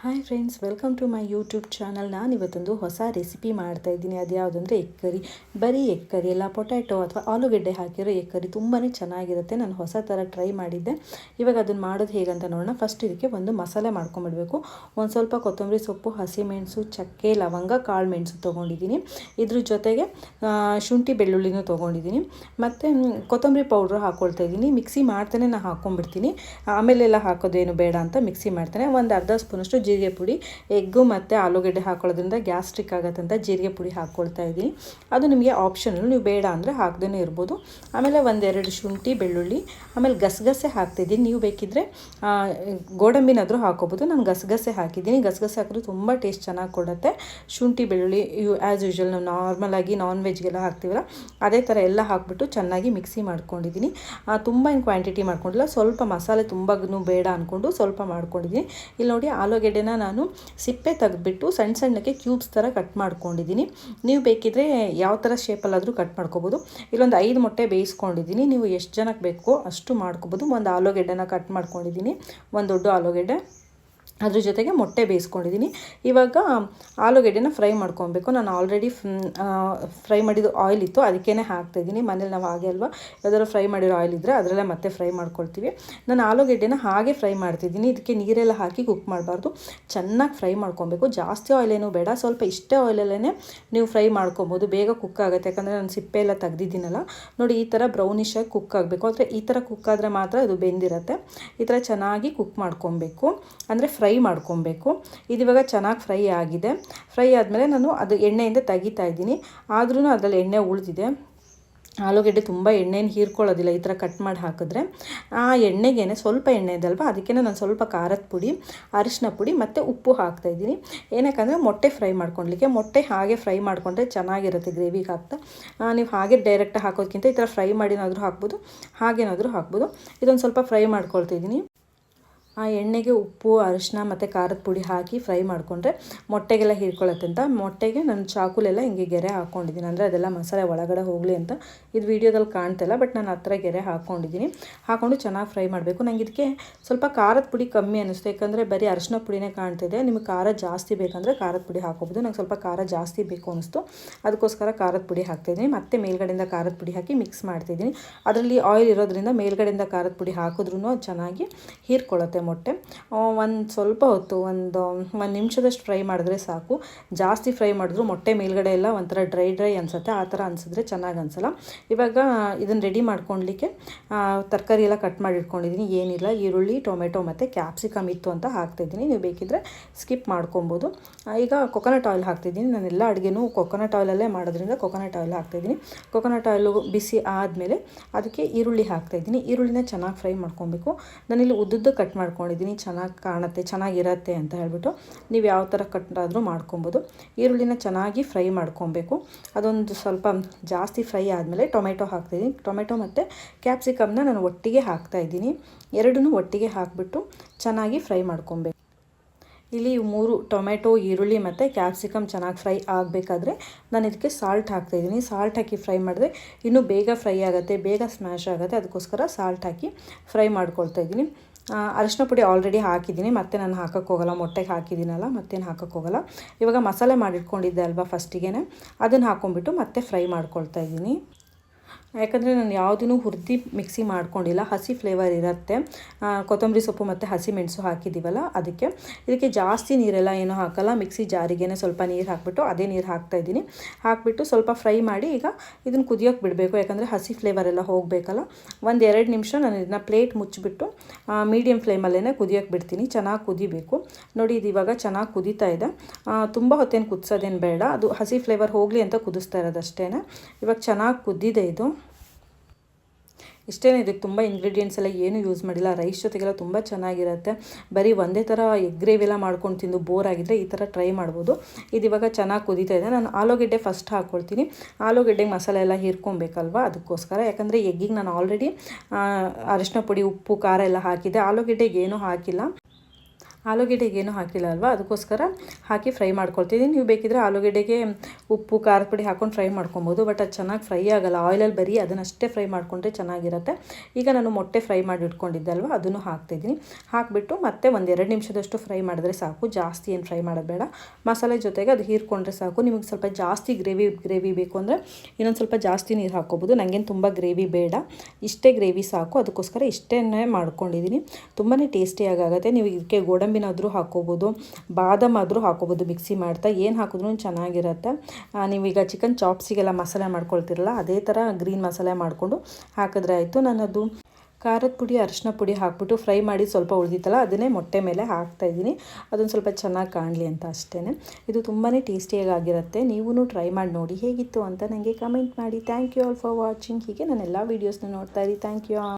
Hi friends welcome to my YouTube channel ನಾನು ಇವತ್ತೊಂದು ಹೊಸ ರೆಸಿಪಿ ಮಾಡ್ತಾ ಇದ್ದೀನಿ. ಅದು ಯಾವುದಂದ್ರೆ ಎಕ್ಕರಿ ಬರೀ ಎಕ್ಕರಿ ಎಲ್ಲ ಪೊಟ್ಯಾಟೊ ಅಥವಾ ಆಲೂಗೆಡ್ಡೆ ಹಾಕಿರೋ ಎಕ್ಕರಿ ತುಂಬಾ ಚೆನ್ನಾಗಿರುತ್ತೆ. ನಾನು ಹೊಸ ಥರ ಟ್ರೈ ಮಾಡಿದ್ದೆ. ಇವಾಗ ಅದನ್ನು ಮಾಡೋದು ಹೇಗಂತ ನೋಡೋಣ. ಫಸ್ಟ್ ಇದಕ್ಕೆ ಒಂದು ಮಸಾಲೆ ಮಾಡ್ಕೊಂಬಿಡಬೇಕು. ಒಂದು ಸ್ವಲ್ಪ ಕೊತ್ತಂಬರಿ ಸೊಪ್ಪು ಹಸಿಮೆಣಸು ಚಕ್ಕೆ, ಲವಂಗ, ಕಾಳು ಮೆಣಸು ತೊಗೊಂಡಿದ್ದೀನಿ. ಇದ್ರ ಜೊತೆಗೆ ಶುಂಠಿ ಬೆಳ್ಳುಳ್ಳಿನೂ ತೊಗೊಂಡಿದ್ದೀನಿ. ಮತ್ತು ಕೊತ್ತಂಬರಿ ಪೌಡ್ರು ಹಾಕ್ಕೊಳ್ತಾ ಇದ್ದೀನಿ. ಮಿಕ್ಸಿ ಮಾಡ್ತಾನೆ ನಾನು ಹಾಕ್ಕೊಂಡ್ಬಿಡ್ತೀನಿ ಆಮೇಲೆಲ್ಲ ಹಾಕೋದೇನು ಬೇಡ ಅಂತ ಮಿಕ್ಸಿ ಮಾಡ್ತಾನೆ. ಒಂದು ಅರ್ಧ ಸ್ಪೂನಷ್ಟು ಜೀರಿಗೆ ಪುಡಿ, ಎಗ್ಗು ಮತ್ತು ಆಲೂಗಡ್ಡೆ ಹಾಕೊಳ್ಳೋದ್ರಿಂದ ಗ್ಯಾಸ್ಟ್ರಿಕ್ ಆಗುತ್ತೆ ಅಂತ ಜೀರಿಗೆ ಪುಡಿ ಹಾಕ್ಕೊಳ್ತಾ ಇದ್ದೀನಿ. ಅದು ನಿಮಗೆ ಆಪ್ಷನಲ್ ನೀವು ಬೇಡ ಅಂದರೆ ಹಾಕ್ದೇ ಇರ್ಬೋದು. ಆಮೇಲೆ ಒಂದೆರಡು ಶುಂಠಿ, ಬೆಳ್ಳುಳ್ಳಿ, ಆಮೇಲೆ ಗಸಗಸೆ ಹಾಕ್ತಿದ್ದೀನಿ. ನೀವು ಬೇಕಿದ್ದರೆ ಗೋಡಂಬಿನಾದರೂ ಹಾಕೋಬೋದು. ನಾನು ಗಸಗಸೆ ಹಾಕಿದ್ದೀನಿ. ಗಸಗಸೆ ಹಾಕಿದ್ರೆ ತುಂಬ ಟೇಸ್ಟ್ ಚೆನ್ನಾಗಿ ಕೊಡುತ್ತೆ. ಶುಂಠಿ, ಬೆಳ್ಳುಳ್ಳಿ, ಯು ಆ್ಯಸ್ ಯೂಶ್ವಲ್ ನಾವು ನಾರ್ಮಲಾಗಿ ನಾನ್ ವೆಜ್ಗೆಲ್ಲ ಹಾಕ್ತೀವಲ್ಲ, ಅದೇ ಥರ ಎಲ್ಲ ಹಾಕ್ಬಿಟ್ಟು ಚೆನ್ನಾಗಿ ಮಿಕ್ಸಿ ಮಾಡ್ಕೊಂಡಿದ್ದೀನಿ. ತುಂಬ ಏನು ಕ್ವಾಂಟಿಟಿ ಮಾಡ್ಕೊಂಡಿಲ್ಲ. ಸ್ವಲ್ಪ ಮಸಾಲೆ ತುಂಬನೂ ಬೇಡ ಅಂದ್ಕೊಂಡು ಸ್ವಲ್ಪ ಮಾಡ್ಕೊಂಡಿದ್ದೀನಿ. ಇಲ್ಲಿ ನೋಡಿ ಆಲೂಗೆಡ್ಡೆನ ನಾನು ಸಿಪ್ಪೆ ತೆಗೆದ್ಬಿಟ್ಟು ಸಣ್ಣ ಸಣ್ಣಕ್ಕೆ ಕ್ಯೂಬ್ಸ್ ಥರ ಕಟ್ ಮಾಡ್ಕೊಂಡಿದ್ದೀನಿ. ನೀವು ಬೇಕಿದ್ರೆ ಯಾವ ಥರ ಶೇಪಲ್ಲಾದರೂ ಕಟ್ ಮಾಡ್ಕೋಬೋದು. ಇಲ್ಲೊಂದು ಐದು ಮೊಟ್ಟೆ ಬೇಯಿಸ್ಕೊಂಡಿದ್ದೀನಿ. ನೀವು ಎಷ್ಟು ಜನಕ್ಕೆ ಬೇಕೋ ಅಷ್ಟು ಮಾಡ್ಕೋಬೋದು. ಒಂದು ಆಲೂಗೆಡ್ಡೆನ ಕಟ್ ಮಾಡ್ಕೊಂಡಿದ್ದೀನಿ. ಒಂದು ದೊಡ್ಡ ಆಲೂಗೆಡ್ಡೆ. ಅದ್ರ ಜೊತೆಗೆ ಮೊಟ್ಟೆ ಬೇಯಿಸ್ಕೊಂಡಿದ್ದೀನಿ. ಇವಾಗ ಆಲೂಗಡ್ಡೆನ ಫ್ರೈ ಮಾಡ್ಕೊಬೇಕು. ನಾನು ಆಲ್ರೆಡಿ ಫ್ರೈ ಮಾಡಿದ ಆಯಿಲ್ ಇತ್ತು. ಅದಕ್ಕೇ ಹಾಕ್ತಾಯಿದ್ದೀನಿ ಮನೇಲಿ ನಾವು ಹಾಗೆ ಅಲ್ವಾ? ಯಾವ್ದಾದ್ರು ಫ್ರೈ ಮಾಡಿರೋ ಆಯಿಲ್ ಇದ್ದರೆ ಅದರಲ್ಲೇ ಮತ್ತೆ ಫ್ರೈ ಮಾಡ್ಕೊಳ್ತೀವಿ. ನಾನು ಆಲೂಗಡ್ಡೆನ ಹಾಗೆ ಫ್ರೈ ಮಾಡ್ತಿದ್ದೀನಿ. ಇದಕ್ಕೆ ನೀರೆಲ್ಲ ಹಾಕಿ ಕುಕ್ ಮಾಡಬಾರ್ದು. ಚೆನ್ನಾಗಿ ಫ್ರೈ ಮಾಡ್ಕೊಬೇಕು. ಜಾಸ್ತಿ ಆಯಿಲ್ ಏನೂ ಬೇಡ. ಸ್ವಲ್ಪ ಇಷ್ಟೇ ಆಯಿಲಲ್ಲೇ ನೀವು ಫ್ರೈ ಮಾಡ್ಕೊಬೋದು. ಬೇಗ ಕುಕ್ ಆಗುತ್ತೆ. ಯಾಕಂದರೆ ನಾನು ಸಿಪ್ಪೆ ಎಲ್ಲ ತೆಗ್ದಿದ್ದೀನಲ್ಲ. ನೋಡಿ, ಈ ಥರ ಬ್ರೌನಿಶ್ ಆಗಿ ಕುಕ್ ಆಗಬೇಕು. ಅಂದರೆ ಈ ಥರ ಕುಕ್ ಆದರೆ ಮಾತ್ರ ಇದು ಬೆಂದಿರುತ್ತೆ. ಈ ಥರ ಚೆನ್ನಾಗಿ ಕುಕ್ ಮಾಡ್ಕೊಬೇಕು. ಅಂದರೆ ಫ್ರೈ ಮಾಡ್ಕೊಬೇಕು. ಇದು ಇವಾಗ ಚೆನ್ನಾಗಿ ಫ್ರೈ ಆಗಿದೆ. ಫ್ರೈ ಆದಮೇಲೆ ನಾನು ಅದು ಎಣ್ಣೆಯಿಂದ ತೆಗಿತಾ ಇದ್ದೀನಿ. ಆದ್ರೂ ಅದರಲ್ಲಿ ಎಣ್ಣೆ ಉಳಿದಿದೆ. ಆಲೂಗಡ್ಡೆ ತುಂಬ ಎಣ್ಣೆನ ಹೀರ್ಕೊಳ್ಳೋದಿಲ್ಲ, ಈ ಥರ ಕಟ್ ಮಾಡಿ ಹಾಕಿದ್ರೆ. ಆ ಎಣ್ಣೆಗೇನೆ ಸ್ವಲ್ಪ ಎಣ್ಣೆ ಇದಲ್ವ ಅದಕ್ಕೆ ನಾನು ಸ್ವಲ್ಪ ಖಾರದ ಪುಡಿ, ಅರಿಶಿನ ಪುಡಿ ಮತ್ತು ಉಪ್ಪು ಹಾಕ್ತಾಯಿದ್ದೀನಿ ಏನಕ್ಕಂದರೆ ಮೊಟ್ಟೆ ಫ್ರೈ ಮಾಡ್ಕೊಳ್ಲಿಕ್ಕೆ. ಮೊಟ್ಟೆ ಹಾಗೆ ಫ್ರೈ ಮಾಡಿಕೊಂಡ್ರೆ ಚೆನ್ನಾಗಿರುತ್ತೆ ಗ್ರೇವಿಗೆ ಹಾಕ್ತಾ ನೀವು ಹಾಗೆ ಡೈರೆಕ್ಟಾಗಿ ಹಾಕೋದಕ್ಕಿಂತ ಈ ಥರ ಫ್ರೈ ಮಾಡಿನಾದರೂ ಹಾಕ್ಬೋದು, ಹಾಗೇನಾದರೂ ಹಾಕ್ಬೋದು. ಇದೊಂದು ಸ್ವಲ್ಪ ಫ್ರೈ ಮಾಡ್ಕೊಳ್ತಿದ್ದೀನಿ ಆ ಎಣ್ಣೆಗೆ ಉಪ್ಪು ಅರಿಶಿನ ಮತ್ತು ಖಾರದ ಪುಡಿ ಹಾಕಿ ಫ್ರೈ ಮಾಡಿಕೊಂಡ್ರೆ ಮೊಟ್ಟೆಗೆಲ್ಲ ಹೀರ್ಕೊಳ್ಳುತ್ತೆ ಅಂತ. ಮೊಟ್ಟೆಗೆ ನಾನು ಚಾಕುಲೆಲ್ಲ ಹಿಂಗೆ ಗೆರೆ ಹಾಕ್ಕೊಂಡಿದ್ದೀನಿ. ಅಂದರೆ ಅದೆಲ್ಲ ಮಸಾಲೆ ಒಳಗಡೆ ಹೋಗಲಿ ಅಂತ ಇದು ವೀಡಿಯೋದಲ್ಲಿ ಕಾಣ್ತಿಲ್ಲ ಬಟ್ ನಾನು ಹತ್ರ ಗೆರೆ ಹಾಕ್ಕೊಂಡಿದ್ದೀನಿ. ಹಾಕ್ಕೊಂಡು ಚೆನ್ನಾಗಿ ಫ್ರೈ ಮಾಡಬೇಕು. ನನಗೆ ಇದಕ್ಕೆ ಸ್ವಲ್ಪ ಖಾರದ ಪುಡಿ ಕಮ್ಮಿ ಅನ್ನಿಸ್ತು. ಯಾಕಂದರೆ ಬರೀ ಅರಿಶಿನ ಪುಡಿನೇ ಕಾಣ್ತಿದೆ ನಿಮಗೆ ಖಾರ ಜಾಸ್ತಿ ಬೇಕಂದರೆ ಖಾರದ ಪುಡಿ ಹಾಕೋಬೋದು ನಂಗೆ ಸ್ವಲ್ಪ ಖಾರ ಜಾಸ್ತಿ ಬೇಕು ಅನ್ನಿಸ್ತು. ಅದಕ್ಕೋಸ್ಕರ ಖಾರದ ಪುಡಿ ಹಾಕ್ತಾಯಿದ್ದೀನಿ ಮತ್ತೆ ಮೇಲ್ಗಡೆಯಿಂದ ಖಾರದ ಪುಡಿ ಹಾಕಿ ಮಿಕ್ಸ್ ಮಾಡ್ತಿದ್ದೀನಿ ಅದರಲ್ಲಿ ಆಯಿಲ್ ಇರೋದ್ರಿಂದ ಮೇಲ್ಗಡೆಯಿಂದ ಖಾರದ ಪುಡಿ ಹಾಕಿದ್ರೂ ಚೆನ್ನಾಗಿ ಹೀರ್ಕೊಳ್ಳುತ್ತೆ ಮೊಟ್ಟೆ. ಒಂದು ಸ್ವಲ್ಪ ಹೊತ್ತು, ಒಂದು ಒಂದು ನಿಮಿಷದಷ್ಟು ಫ್ರೈ ಮಾಡಿದ್ರೆ ಸಾಕು. ಜಾಸ್ತಿ ಫ್ರೈ ಮಾಡಿದ್ರು ಮೊಟ್ಟೆ ಮೇಲ್ಗಡೆ ಎಲ್ಲ ಒಂಥರ ಡ್ರೈ ಡ್ರೈ ಅನಿಸುತ್ತೆ. ಆ ಥರ ಅನಿಸಿದ್ರೆ ಚೆನ್ನಾಗಿ ಅನಿಸಲ್ಲ. ಇವಾಗ ಇದನ್ನು ರೆಡಿ ಮಾಡ್ಕೊಳ್ಲಿಕ್ಕೆ ತರಕಾರಿ ಎಲ್ಲ ಕಟ್ ಮಾಡಿ ಇಟ್ಕೊಂಡಿದ್ದೀನಿ ಏನಿಲ್ಲ, ಈರುಳ್ಳಿ, ಟೊಮೆಟೊ ಮತ್ತು ಕ್ಯಾಪ್ಸಿಕಮ್ ಇತ್ತು ಅಂತ ಹಾಕ್ತಿದ್ದೀನಿ ನೀವು ಬೇಕಿದ್ದರೆ ಸ್ಕಿಪ್ ಮಾಡ್ಕೊಬೋದು. ಈಗ ಕೊಕೊನಟ್ ಆಯಿಲ್ ಹಾಕ್ತಿದ್ದೀನಿ ನಾನು ಎಲ್ಲ ಅಡುಗೆನೂ ಕೊಕೊನಟ್ ಆಯಿಲಲ್ಲೇ ಮಾಡೋದ್ರಿಂದ ಕೊಕೊನಟ್ ಆಯಿಲ್ ಹಾಕ್ತಿದ್ದೀನಿ ಕೊಕೊನಟ್ ಆಯಿಲು ಬಿಸಿ ಆದಮೇಲೆ ಅದಕ್ಕೆ ಈರುಳ್ಳಿ ಹಾಕ್ತಾಯಿದ್ದೀನಿ ಈರುಳ್ಳಿನ ಚೆನ್ನಾಗಿ ಫ್ರೈ ಮಾಡ್ಕೊಬೇಕು. ನಾನಿಲ್ಲಿ ಉದ್ದುದ್ದು ಕಟ್ ಮಾಡ್ಕೊಂಡಿದ್ದೀನಿ. ಚೆನ್ನಾಗಿ ಕಾಣುತ್ತೆ, ಚೆನ್ನಾಗಿರತ್ತೆ ಅಂತ ಹೇಳ್ಬಿಟ್ಟು ನೀವು ಯಾವ ಥರ ಕಟ್ಟಾದರೂ ಮಾಡ್ಕೊಬೋದು. ಈರುಳ್ಳಿನ ಚೆನ್ನಾಗಿ ಫ್ರೈ ಮಾಡ್ಕೊಬೇಕು. ಅದೊಂದು ಸ್ವಲ್ಪ ಜಾಸ್ತಿ ಫ್ರೈ ಆದಮೇಲೆ ಟೊಮೆಟೊ ಹಾಕ್ತಾಯಿದ್ದೀನಿ ಟೊಮೆಟೊ ಮತ್ತು ಕ್ಯಾಪ್ಸಿಕಮ್ನ ನಾನು ಒಟ್ಟಿಗೆ ಹಾಕ್ತಾಯಿದ್ದೀನಿ ಎರಡನ್ನೂ ಒಟ್ಟಿಗೆ ಹಾಕಿಬಿಟ್ಟು ಚೆನ್ನಾಗಿ ಫ್ರೈ ಮಾಡ್ಕೊಬೇಕು. ಇಲ್ಲಿ ಮೂರು ಟೊಮೆಟೊ, ಈರುಳ್ಳಿ ಮತ್ತು ಕ್ಯಾಪ್ಸಿಕಮ್ ಚೆನ್ನಾಗಿ ಫ್ರೈ ಆಗಬೇಕಾದ್ರೆ ನಾನು ಇದಕ್ಕೆ ಸಾಲ್ಟ್ ಹಾಕ್ತಾಯಿದ್ದೀನಿ ಸಾಲ್ಟ್ ಹಾಕಿ ಫ್ರೈ ಮಾಡಿದ್ರೆ ಇನ್ನೂ ಬೇಗ ಫ್ರೈ ಆಗುತ್ತೆ, ಬೇಗ ಸ್ಮ್ಯಾಶ್ ಆಗುತ್ತೆ. ಅದಕ್ಕೋಸ್ಕರ ಸಾಲ್ಟ್ ಹಾಕಿ ಫ್ರೈ ಮಾಡ್ಕೊಳ್ತಾ ಇದ್ದೀನಿ. ಅರಿಶಿನ ಪುಡಿ ಆಲ್ರೆಡಿ ಹಾಕಿದ್ದೀನಿ. ಮತ್ತೆ ನಾನು ಹಾಕೋಕ್ಕೆ ಹೋಗಲ್ಲ. ಮೊಟ್ಟೆಗೆ ಹಾಕಿದ್ದೀನಲ್ಲ, ಮತ್ತೇನು ಹಾಕೋಕ್ಕೆ ಹೋಗಲ್ಲ. ಇವಾಗ ಮಸಾಲೆ ಮಾಡಿಟ್ಕೊಂಡಿದ್ದೆ ಅಲ್ವಾ ಫಸ್ಟಿಗೆ ಅದನ್ನು ಹಾಕ್ಕೊಂಡ್ಬಿಟ್ಟು ಮತ್ತೆ ಫ್ರೈ ಮಾಡ್ಕೊಳ್ತಾ ಇದ್ದೀನಿ. ಯಾಕಂದರೆ ನಾನು ಯಾವುದೂ ಹುರಿದು ಮಿಕ್ಸಿ ಮಾಡ್ಕೊಂಡಿಲ್ಲ. ಹಸಿ ಫ್ಲೇವರ್ ಇರುತ್ತೆ. ಕೊತ್ತಂಬರಿ ಸೊಪ್ಪು ಮತ್ತು ಹಸಿ ಮೆಣಸು ಹಾಕಿದ್ದೀವಲ್ಲ ಅದಕ್ಕೆ. ಇದಕ್ಕೆ ಜಾಸ್ತಿ ನೀರೆಲ್ಲ ಏನೂ ಹಾಕಲ್ಲ. ಮಿಕ್ಸಿ ಜಾರಿಗೆ ಸ್ವಲ್ಪ ನೀರು ಹಾಕ್ಬಿಟ್ಟು ಅದೇ ನೀರು ಹಾಕ್ತಾಯಿದ್ದೀನಿ ಹಾಕ್ಬಿಟ್ಟು ಸ್ವಲ್ಪ ಫ್ರೈ ಮಾಡಿ ಈಗ ಇದನ್ನು ಕುದಿಯೋಕೆ ಬಿಡಬೇಕು. ಯಾಕಂದರೆ ಹಸಿ ಫ್ಲೇವರ್ ಎಲ್ಲ ಹೋಗಬೇಕಲ್ಲ. ಒಂದು ಎರಡು ನಿಮಿಷ ನಾನು ಇದನ್ನ ಪ್ಲೇಟ್ ಮುಚ್ಚಿಬಿಟ್ಟು ಮೀಡಿಯಮ್ ಫ್ಲೇಮಲ್ಲೇ ಕುದಿಯೋಕೆ ಬಿಡ್ತೀನಿ. ಚೆನ್ನಾಗಿ ಕುದಿಬೇಕು. ನೋಡಿ, ಇದು ಇವಾಗ ಚೆನ್ನಾಗಿ ಕುದೀತಾ ಇದೆ. ತುಂಬ ಹೊತ್ತೇನು ಕುದಿಸೋದೇನು ಬೇಡ. ಅದು ಹಸಿ ಫ್ಲೇವರ್ ಹೋಗಲಿ ಅಂತ ಕುದಿಸ್ತಾ ಇರೋದಷ್ಟೇ ಇವಾಗ ಚೆನ್ನಾಗಿ ಕುದ್ದಿದೆ ಇದು. ಇಷ್ಟೇ ಇದಕ್ಕೆ ತುಂಬ ಇಂಗ್ರೀಡಿಯೆಂಟ್ಸ್ ಎಲ್ಲ ಏನೂ ಯೂಸ್ ಮಾಡಿಲ್ಲ. ರೈಸ್ ಜೊತೆಗೆಲ್ಲ ತುಂಬ ಚೆನ್ನಾಗಿರುತ್ತೆ. ಬರೀ ಒಂದೇ ಥರ ಎಗ್ ಗ್ರೇವಿ ಎಲ್ಲ ಮಾಡ್ಕೊಂಡು ತಿಂದು ಬೋರ್ ಆಗಿದ್ದರೆ ಈ ಥರ ಟ್ರೈ ಮಾಡ್ಬೋದು. ಇದು ಇವಾಗ ಚೆನ್ನಾಗಿ ಕುದೀತಾ ಇದೆ. ನಾನು ಆಲೂಗೆಡ್ಡೆ ಫಸ್ಟ್ ಹಾಕ್ಕೊಳ್ತೀನಿ ಆಲೂಗೆಡ್ಡೆಗೆ ಮಸಾಲೆ ಎಲ್ಲ ಹೀರ್ಕೊಬೇಕಲ್ವಾ? ಅದಕ್ಕೋಸ್ಕರ. ಯಾಕಂದರೆ ಎಗ್ಗಿಗೆ ನಾನು ಆಲ್ರೆಡಿ ಅರಿಶಿನ ಪುಡಿ, ಉಪ್ಪು, ಖಾರ ಎಲ್ಲ ಹಾಕಿದ್ದೆ. ಆಲೂಗೆಡ್ಡೆಗೆ ಏನೂ ಹಾಕಿಲ್ಲ. ಆಲೂಗೆಡ್ಡೆಗೆ ಏನೂ ಹಾಕಿಲ್ಲ ಅಲ್ವಾ ಅದಕ್ಕೋಸ್ಕರ ಹಾಕಿ ಫ್ರೈ ಮಾಡ್ಕೊಳ್ತಿದ್ದೀನಿ. ನೀವು ಬೇಕಿದ್ರೆ ಆಲೂಗೆಡ್ಡೆಗೆ ಉಪ್ಪು, ಖಾರದ ಪುಡಿ ಹಾಕೊಂಡು ಫ್ರೈ ಮಾಡ್ಕೊಬೋದು. ಬಟ್ ಅದು ಚೆನ್ನಾಗಿ ಫ್ರೈ ಆಗಲ್ಲ. ಆಯಿಲಲ್ಲಿ ಬರೀ ಅದನ್ನಷ್ಟೇ ಫ್ರೈ ಮಾಡಿಕೊಂಡ್ರೆ ಚೆನ್ನಾಗಿರುತ್ತೆ. ಈಗ ನಾನು ಮೊಟ್ಟೆ ಫ್ರೈ ಮಾಡಿ ಇಟ್ಕೊಂಡಿದ್ದೆ ಅಲ್ವಾ ಅದನ್ನು ಹಾಕ್ತಿದ್ದೀನಿ. ಹಾಕಿಬಿಟ್ಟು ಮತ್ತೆ ಒಂದು ಎರಡು ನಿಮಿಷದಷ್ಟು ಫ್ರೈ ಮಾಡಿದ್ರೆ ಸಾಕು. ಜಾಸ್ತಿ ಏನು ಫ್ರೈ ಮಾಡೋದು ಬೇಡ. ಮಸಾಲೆ ಜೊತೆಗೆ ಅದು ಹೀರ್ಕೊಂಡ್ರೆ ಸಾಕು. ನಿಮಗೆ ಸ್ವಲ್ಪ ಜಾಸ್ತಿ ಗ್ರೇವಿ ಗ್ರೇವಿ ಬೇಕು ಅಂದರೆ ಇನ್ನೊಂದು ಸ್ವಲ್ಪ ಜಾಸ್ತಿ ನೀರು ಹಾಕೋಬೋದು ನನಗೇನು ತುಂಬ ಗ್ರೇವಿ ಬೇಡ. ಇಷ್ಟೇ ಗ್ರೇವಿ ಸಾಕು. ಅದಕ್ಕೋಸ್ಕರ ಇಷ್ಟೇ ಮಾಡ್ಕೊಂಡಿದ್ದೀನಿ. ತುಂಬಾ ಟೇಸ್ಟಿಯಾಗುತ್ತೆ ನೀವು ಇದಕ್ಕೆ ಗೋಡಂಬಿನಾದರೂ ಹಾಕ್ಕೋಬೋದು ಬಾದಾಮ್ ಆದರೂ ಹಾಕ್ಕೋಬೋದು ಮಿಕ್ಸಿ ಮಾಡ್ತಾ ಏನು ಹಾಕಿದ್ರೂ ಚೆನ್ನಾಗಿರುತ್ತೆ. ನೀವೀಗ ಚಿಕನ್ ಚಾಪ್ಸಿಗೆಲ್ಲ ಮಸಾಲೆ ಮಾಡ್ಕೊಳ್ತಿರಲ್ಲ, ಅದೇ ಥರ ಗ್ರೀನ್ ಮಸಾಲೆ ಮಾಡಿಕೊಂಡು ಹಾಕಿದ್ರೆ ಆಯಿತು. ನಾನದು ಖಾರದ ಪುಡಿ, ಅರಿಶಿನ ಪುಡಿ ಹಾಕ್ಬಿಟ್ಟು ಫ್ರೈ ಮಾಡಿ ಸ್ವಲ್ಪ ಉಳಿದಿತ್ತಲ್ಲ, ಅದನ್ನೇ ಮೊಟ್ಟೆ ಮೇಲೆ ಹಾಕ್ತಾ ಇದ್ದೀನಿ. ಅದೊಂದು ಸ್ವಲ್ಪ ಚೆನ್ನಾಗಿ ಕಾಣಲಿ ಅಂತ ಅಷ್ಟೇ ಇದು ತುಂಬಾ ಟೇಸ್ಟಿಯಾಗಿ ಆಗಿರುತ್ತೆ ನೀವೂ ಟ್ರೈ ಮಾಡಿ ನೋಡಿ ಹೇಗಿತ್ತು ಅಂತ ನನಗೆ ಕಮೆಂಟ್ ಮಾಡಿ. Thank you all for watching. ಹೀಗೆ ನಾನು ಎಲ್ಲ ವೀಡಿಯೋಸ್ನ ನೋಡ್ತಾ ಇರಿ. Thank you.